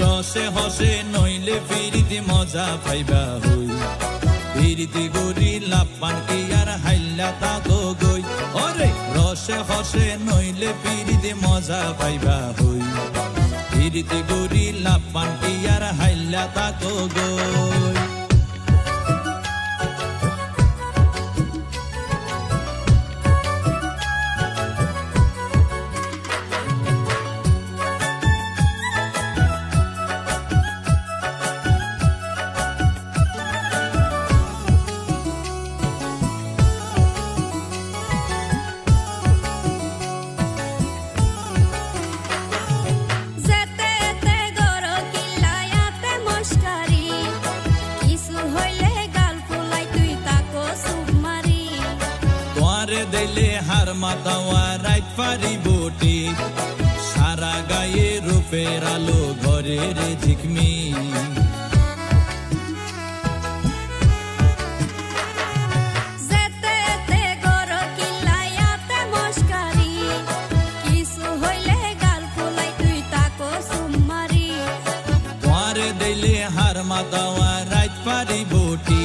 রসে হসে, নইলে ফিরিতে মজা পাইবা হই। ফিরিতে গরি লাপান কি আর হাইলা তা গই। ওরে, রসে হসে, নইলে ফিরিতে মজা পাইবা হই। ফিরিতে গরি লাপান কি আর হাইলা তা গই। দিলে হার মাতাওয়া রাইট পারি বটি। সারা গায়ে রূপের আলো ঘরে রে ঝিকমি দিলে হার মাতাওয়া রাইট পারি বটি।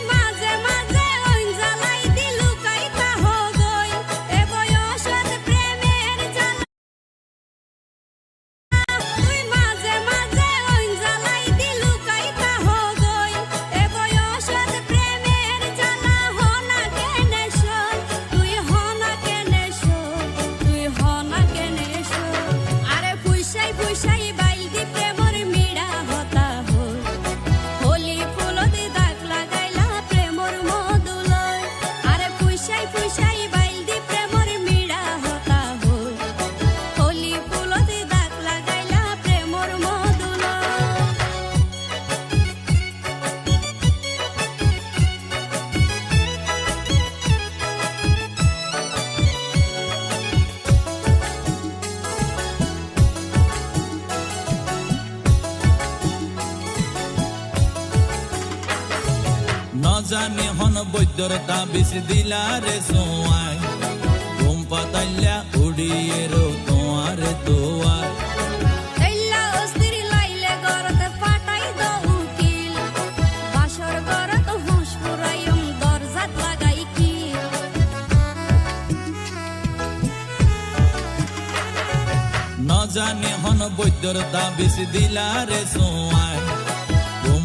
জানি হন বৈদ্যর তাবিজ দিলা রে সোয়াই। ঘুম পাতাইলা উড়িয়ে রো তোমারে দ ন জানি হন বৈদ্যর তাবিজ দিলা রে সোয়াই।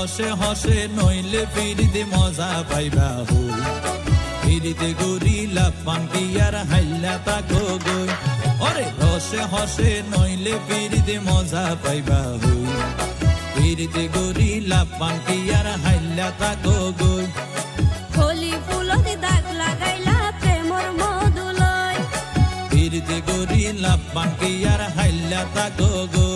রসে হসে নইলে ফিরিতে মজা পাইবা হই ফিরিতে গরিলা পান্টি আর হাইলা তাকো গই ওরে রসে হসে নইলে ফিরিতে মজা পাইবা হই ফিরিতে গরিলা পান্টি আর হাইলা তাকো গই হোলি ফুলতে দাগ লাগাইলা প্রেমর মধুলয়। ফিরিতে গরিলা পান্টি আর হাইলা তাকো গই